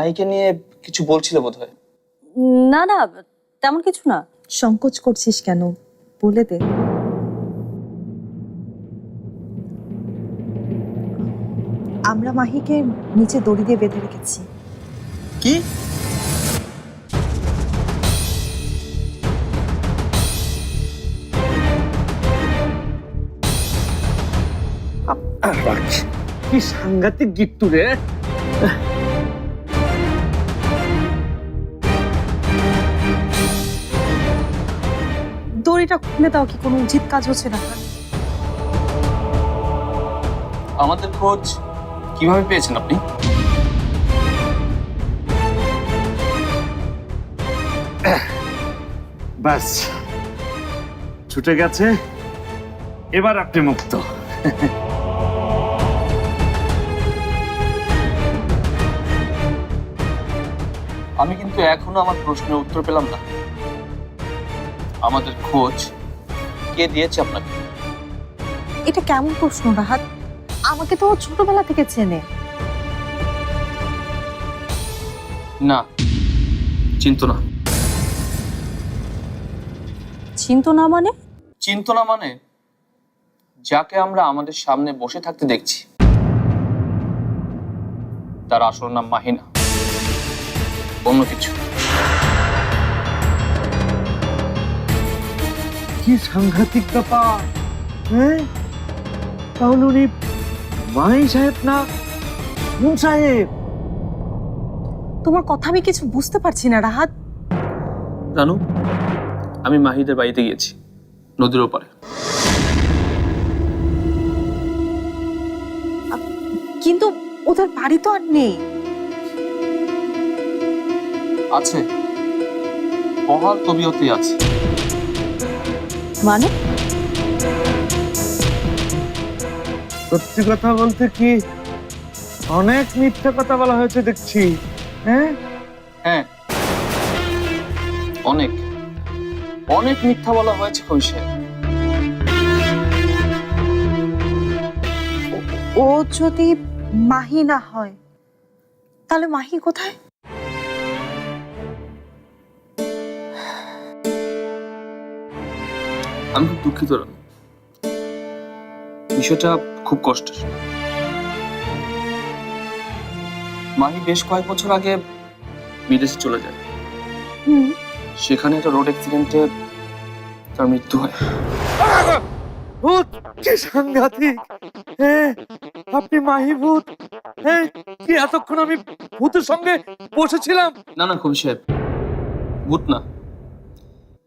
মাহিকে নিয়ে কিছু বলছিলে বোধহয়? না না তেমন কিছু না। সংকোচ করছিস কেন? বলে দে। আমরা মাহিকে নিচে দড়ি দিয়ে বেঁধে রেখেছি। কি? কি সাংঘাতিক গিট্টু রে। দড়িটা খুলে দাও কি? কোনো উচিত কাজ হচ্ছে না। আমাদের খোঁজ কীভাবে পেয়েছেন আপনি? ব্যাস। ছুটে গেছে। এবার আপনি মুক্ত। আমি কিন্তু এখনও আমার প্রশ্নের উত্তর পেলাম না। আমাদের খোঁজ কে দিয়েছে আপনাকে? এটা কেমন প্রশ্ন রাহাত? আমাকে তো ও ছোটবেলা থেকে চেনে। না চিন্ত না। চিন্তা না মানে? চিন্ত না মানে যাকে আমরা আমাদের সামনে বসে থাকতে দেখছি তার আসল নাম মাহিনা। অন্য কিছু। কি সাংঘাতিক ব্যাপার? হ্যাঁ? তাহলে উনি মাই সাহেব না কোন সাহেব? তোমার কথা আমি কিছু বুঝতে পারছি না রাহাত। জানু আমি মাহিদের বাড়িতে গিয়েছি নদীর ওপারে। কিন্তু ওদের বাড়ি তো আর নেই। আছে। বহাল তবিয়তে আছে। মানে? সত্যি কথা বলতে কি অনেক মিথ্যা কথা বলা হয়েছে দেখছি হ্যাঁ? হ্যাঁ। অনেক। অনেক মিথ্যা বলা হয়েছে সাহেব ও যদি মাহি না হয় তাহলে মাহি কোথায়? আমি খুব দুঃখিত বিষয়টা খুব কষ্টের। মাহি বেশ কয়েক বছর আগে বিদেশে চলে যায়। সেখানে একটা রোড অ্যাক্সিডেন্টে তার মৃত্যু হয়। ভূত কি সাংঘাতিক হ্যাঁ? আপনি মাহি ভূত হ্যাঁ? কি এতক্ষণ আমি ভূতের সঙ্গে বসেছিলাম? না না কবি সাহেব। ভূত না।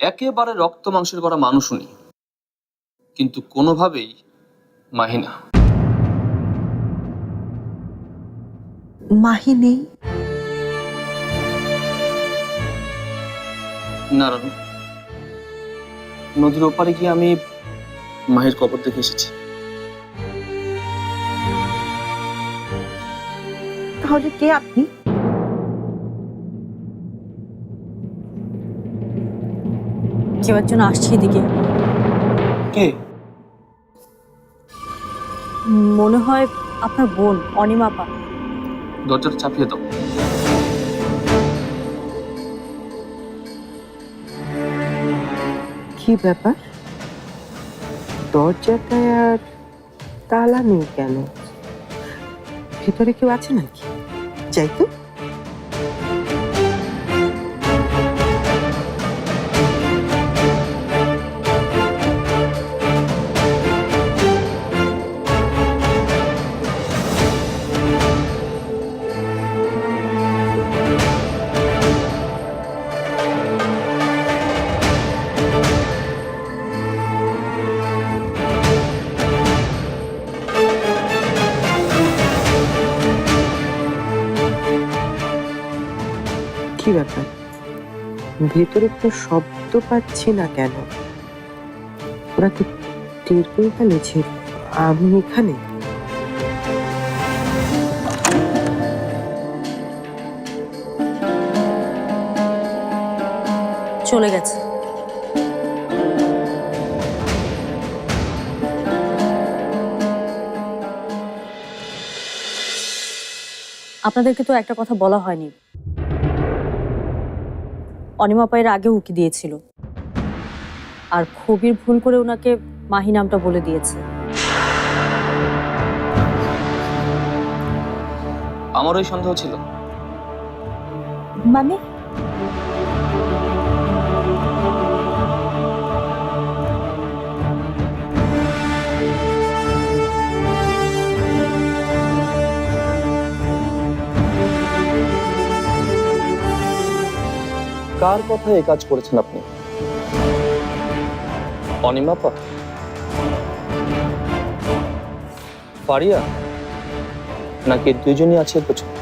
একেবারে রক্ত মাংসের করা মানুষ উনি কিন্তু কোনোভাবেই মাহিনা মাহি নেই? না নদীর ওপারে গিয়ে আমি মাহির কবর দেখে এসেছি। তাহলে কে আপনি? কেউ একজন আসছে এদিকে। কে? মনে হয় আপনার বোন অনিমাপা দরজাটা চাপিয়ে দাও। কি ব্যাপার? দরজাটায় আর তালা নেই কেন? ভিতরে কেউ আছে নাকি? যাই তো। ভেতরে কোনো শব্দ পাচ্ছি না কেন? ওরা কি টের পেয়ে ফেলেছে আমি এখানে। চলে গেছে। আপনাদেরকে তো একটা কথা বলা হয়নি। অনিমা পায়ের আগে উকি দিয়েছিল। আর খুবই ভুল করে ওনাকে মাহি নামটা বলে দিয়েছে। আমার ওই সন্দেহ ছিল। মানে? কার কথা এ কাজ করেছেন আপনি? অনিমাপা পারিয়া নাকি দুজনই আছে পেছনে?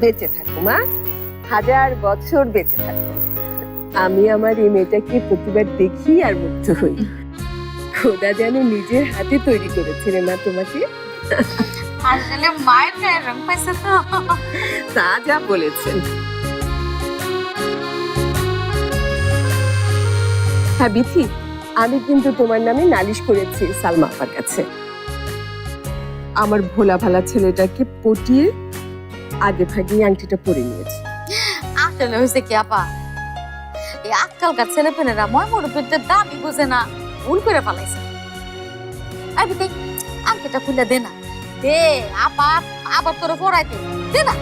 বেঁচে থাকো, মা। হাজার বছর বেঁচে থাকো। আমি আমার এই মেয়েটাকে প্রতিবার দেখি আর মুগ্ধ হই। খোদা যেন নিজের হাতে তৈরি করেছে রে মা তোমাকে। আসলে মায়ের গায়ের রং পাইছে তো। তা যা বলেছেন। হ্যাঁ বিথি আমি কিন্তু তোমার নামে নালিশ করেছি সালমা আপার কাছে। আমার ভোলা ভালা ছেলেটাকে পটিয়ে আগে ভাগে আংটিটা পরে নিয়েছে। আসলে হয়েছে কি আপা? এই আজকালকার ছেলে পেলেরা ময় মুরব্বীদের দামই বুঝে না। ভুল করে ফেলাইছে। আই বিতে আংকেটা খুলে দে না। দে আপা আবার তোরে পড়াইতে দে না।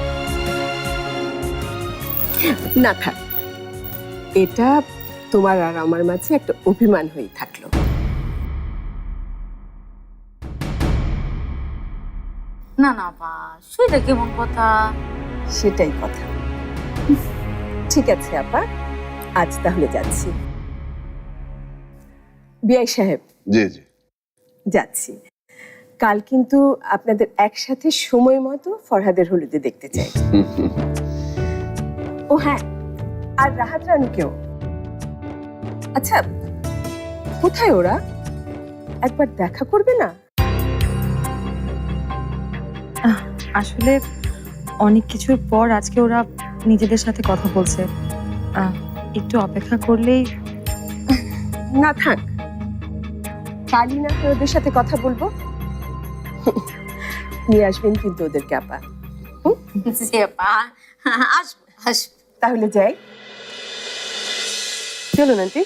না থাক। এটা তোমার আর আমার মাঝে একটা অভিমান হয়ে থাকল। না না আপা সেটা কেমন কথা? সেটাই কথা। ঠিক আছে আপা। আজ তাহলে যাচ্ছি। বিআই সাহেব। জি জি। যাচ্ছি। কাল কিন্তু আপনাদের একসাথে সময় মতো ফরহাদের হলুদে দেখতে চাই। ও হ্যাঁ আর রাহাত রানুকেও। আচ্ছা কোথায় ওরা? একবার দেখা করবে না? আসলে অনেক কিছুর পর আজকে ওরা নিজেদের সাথে কথা বলছে। আহ, একটু অপেক্ষা করলেই না থাক কালই না ওদের সাথে কথা বলব। নিয়ে আসবেন কিন্তু ওদেরকে আপা। জি আপা। আসব আসব। তাহলে যাই। চলুন আন্টি।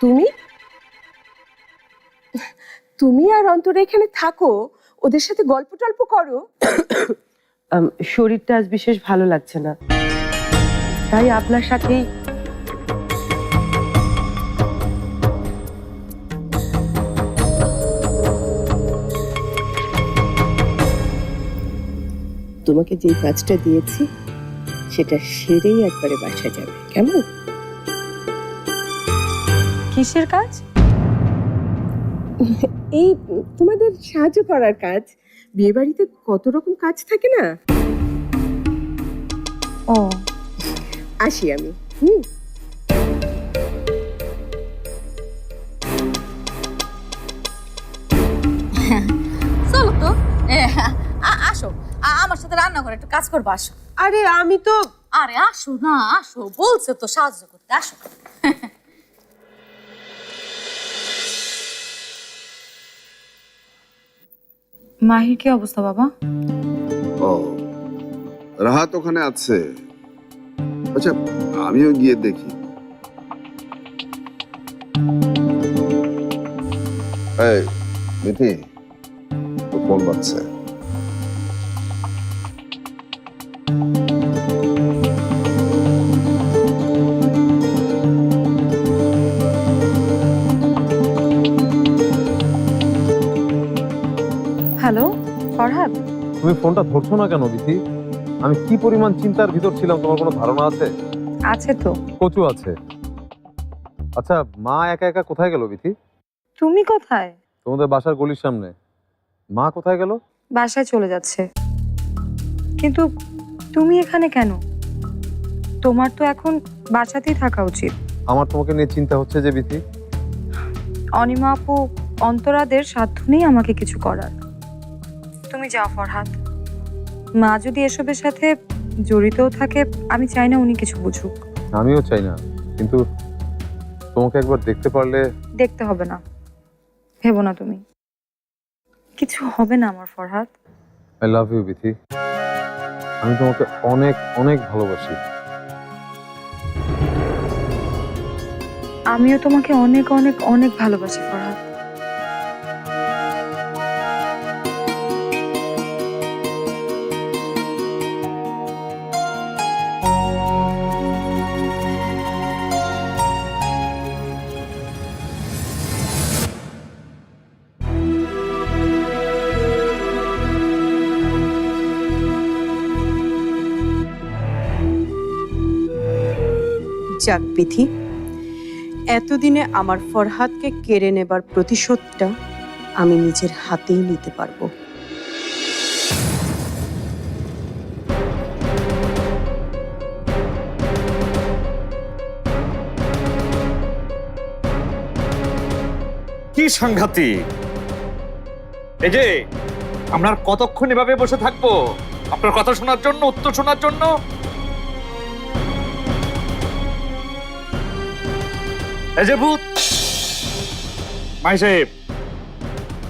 তুমি? তুমি আর অন্তরে এখানে থাকো। ওদের সাথে গল্প টল্প করো। শরীরটা আজ বিশেষ ভালো লাগছে না। তাই আপনার সাথেই তোমাকে যে কাজটা দিয়েছি সেটা সেরেই একবারে বাসা যাবে। কেমন? কিসের কাজ? এই তোমাদের সাহায্য করার কাজ। বিয়ে বাড়িতে কত রকম কাজ থাকে না? ও। আসি আমি হুম? চলো তো। আ- আমার সাথে রান্না করে একটু কাজ করব আসো। আরে আমি তো আরে আসো না আসো বলছে তো সাহায্য করতে আসো। মাহির কি অবস্থা বাবা? ও রাহাত ওখানে আছে। আচ্ছা আমিও গিয়ে দেখি। এই মিথি ফোন বাজছে। ধরছো না কেন বিথি আমি কি পরিমাণ চিন্তার ভিতর ছিলাম তোমার কোনো ধারণা আছে? আছে তো। কচু আছে। আচ্ছা মা একা একা কোথায় গেল বিথি তুমি কোথায়? তোমাদের বাসার গলির সামনে। মা কোথায় গেল? বাসায় চলে যাচ্ছে। কিন্তু তুমি এখানে কেন? তোমার তো এখন বাসাতেই থাকা উচিত। আমার তোমাকে নিয়ে চিন্তা হচ্ছে যে বিথি অনিমা আপু অন্তরাদের সাধ্য নেই আমাকে কিছু করার। তুমি যাও ফরহাদ। মা যদি এসবের সাথে জড়িতও থাকে আমি চাই না উনি কিছু বুঝুক। আমিও চাই না কিন্তু তোমাকে একবার দেখতে পারলে দেখতে হবে না। ভেবো না তুমি। কিছু হবে না আমার Farhad. I love you Bithi আমি তোমাকে অনেক অনেক ভালোবাসি। আমিও তোমাকে অনেক অনেক অনেক ভালোবাসি ফরহাদ। যাক বিধি এতদিনে আমার ফরহাদকে কেড়ে নেবার প্রতিশোধটা আমি নিজের হাতেই নিতে পারব। কি সাংঘাতিক? এই যে, আমরা কতক্ষণ এভাবে বসে থাকব? আপনার কথা শোনার জন্য, উত্তর শোনার জন্য? এই যে ভূত! মাই সাহেব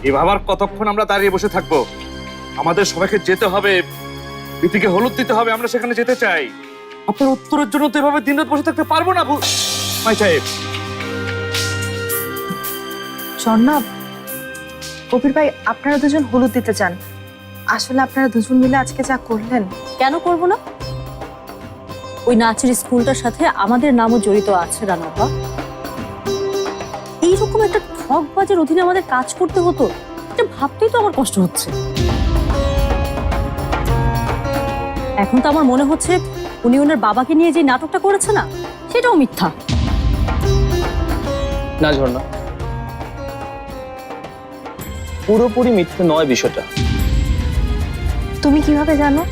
এভাবে আর কতক্ষণ আমরা দাঁড়িয়ে বসে থাকব? আমাদের সবাইকে যেতে হবে। বিতিকে হলুদ দিতে হবে আমরা সেখানে যেতে চাই। আপনার উত্তরের জন্য তো এভাবে দিন রাত বসে থাকতে পারব না ভূত! মাই সাহেব! জন্নাব কবির ভাই আপনারা দুজন হলুদ দিতে চান। আসলে আপনারা দুজন মিলে আজকে যা করলেন। কেন করব না? ওই নাচের স্কুলটার সাথে আমাদের নামও জড়িত আছে রানাপা এইরকম একটা ঠকবাজের অধীনে আমাদের কাজ করতে হতো এটা ভাবতেই তো আমার কষ্ট হচ্ছে। এখন তো আমার মনে হচ্ছে উনি ওনার বাবাকে নিয়ে যে নাটকটা করেছে না সেটাও মিথ্যা। না ঝর্ণা। পুরোপুরি মিথ্যে নয় বিষয়টা। তুমি কীভাবে জানো?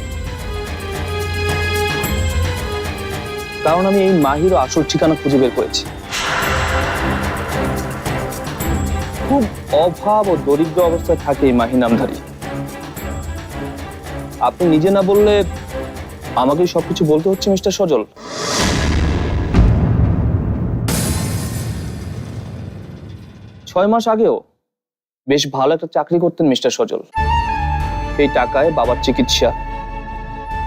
কারণ আমি এই মাহির আসল ঠিকানা খুঁজে বের করেছি। খুব অভাব ও দরিদ্র অবস্থায় থাকে এই মাহি নামধারী। আপনি নিজে না বললে আমাকেই সবকিছু বলতে হচ্ছে, মিস্টার সজল। ছয় মাস আগেও বেশ ভালো একটা চাকরি করতেন মিস্টার সজল। এই টাকায় বাবার চিকিৎসা,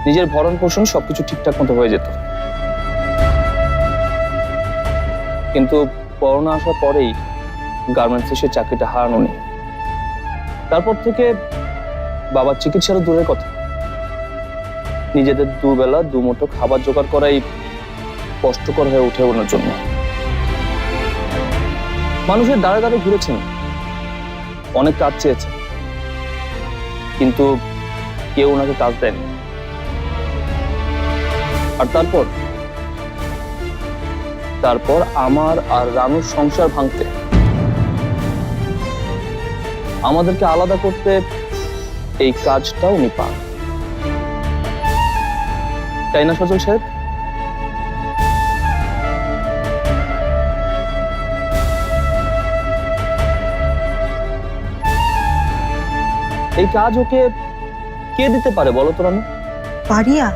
নিজের ভরণ পোষণ সবকিছু ঠিকঠাক মতো হয়ে যেত। কিন্তু করোনা আসার পরেই গার্মেন্টসে সে চাকরিটা হারানো নেই। তারপর থেকে বাবার চিকিৎসারও দূরের কথা। নিজেদের দুবেলা, দুমুঠো খাবার জোগাড় করাই কষ্টকর হয়ে উঠে ওনার জন্য। মানুষের দাঁড়ে দাঁড়ে ঘুরেছেন। অনেক কাজ চেয়েছে কিন্তু কেউ ওনাকে কাজ দেয়নি। আর তারপর? তারপর আমার আর রানুর সংসার ভাঙতে। আমাদেরকে আলাদা করতে এই কাজটা উনি পান। তাই না সজল সাহেব? এই কাজ ওকে কে দিতে পারে বলো তো রানু? পারিয়া?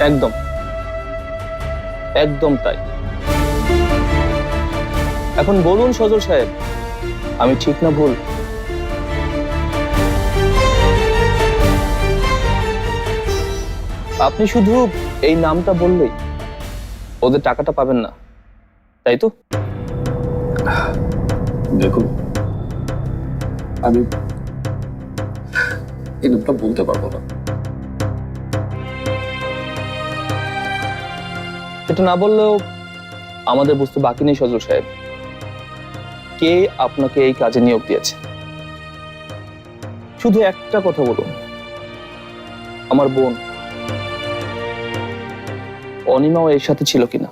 একদম। একদম তাই। এখন বলুন সজল সাহেব আমি ঠিক না ভুল? আপনি শুধু এই নামটা বললেই ওদের টাকাটা পাবেন না তাই তো? দেখুন আমি এই নামটা বলতে পারব না। সেটা না বললেও আমাদের বুঝতে বাকি নেই সজল সাহেব। কে আপনাকে এই কাজে নিয়োগ দিয়েছে? শুধু একটা কথা বলুন। আমার বোন। অনিমাও এর সাথে ছিল কিনা?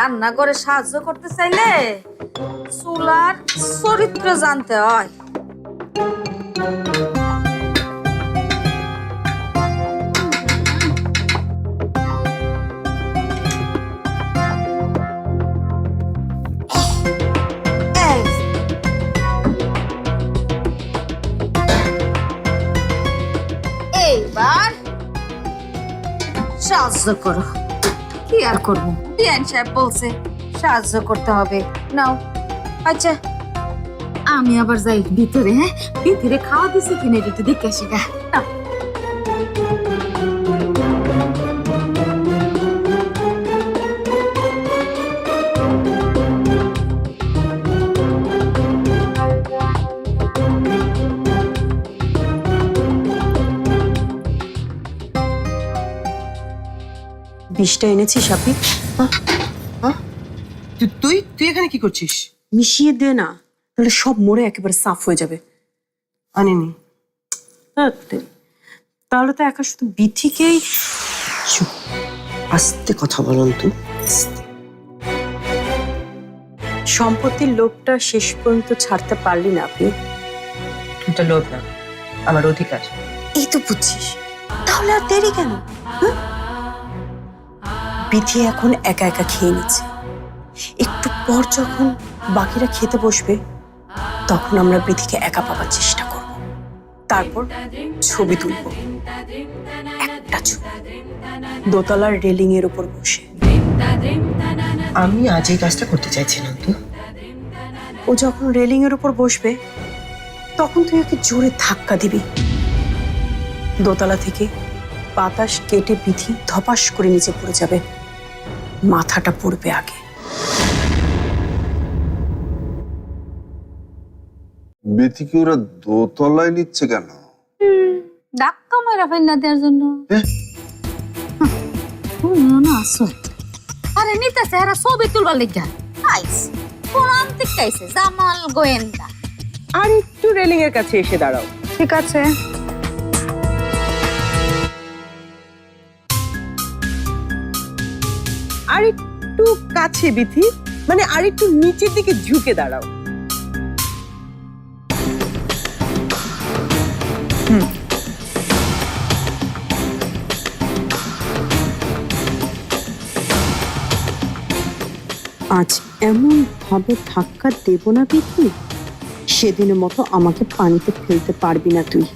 রান্না করে সাহায্য করতে চাইলে চুলার চরিত্র জানতে হয়। এই এইবার সাহায্য করো। আর করব। বিয়ান সাহেব বলছে, সাহায্য করতে হবে। নাও। আচ্ছা। আমি আবার যাই ভিতরে হ্যাঁ? ভিতরে খাওয়া দিছি কিনে একটু দেখে আসি গা। বিষটা এনেছিস আপনি? তুই তুই এখানে কি করছিস? মিশিয়ে দে না তাহলে সব মরে একেবারে সাফ হয়ে যাবে। আনিনি। তাহলে তো একা শুধু বিথিকেই আস্তে কথা বলুন তুই সম্পত্তির লোভটা শেষ পর্যন্ত ছাড়তে পারলি না আপনি। এটা লোভ না আমার অধিকার। এই তো বুঝছিস। তাহলে আর দেরি কেন? হ্যাঁ? বিথি এখন একা একা খেয়ে নিচ্ছে। একটু পর যখন বাকিরা খেতে বসবে তখন আমরা বিথিকে একা পাবার চেষ্টা করব। তারপর ছবি তুলব। একটা ছবি। দোতলার রেলিং এর উপর বসে। আমি আজ এই কাজটা করতে চাইছিলাম তো। ও যখন রেলিং এর উপর বসবে তখন তুই ওকে জোরে ধাক্কা দিবি। দোতলা থেকে বাতাস কেটে বিধি ধপাস করে নিচে পড়ে যাবে। মাথাটা পড়বে আগে। বেথিকে ওরা দোতলায় নিচ্ছে কেন? মারা দেওয়ার জন্য। না আরে নিতেছে এরা ছবি তুলবার লেগা আইস জামাল গোয়েন্দা। আর একটু রেলিং এর কাছে এসে দাঁড়াও। ঠিক আছে। আর একটু কাছে, বিথি। মানে আর একটু নিচের দিকে ঝুঁকে দাঁড়াও। আজ এমন ভাবে ধাক্কা দেব না বিধি সেদিনের মতো আমাকে পানিতে ফেলতে পারবি না তুই।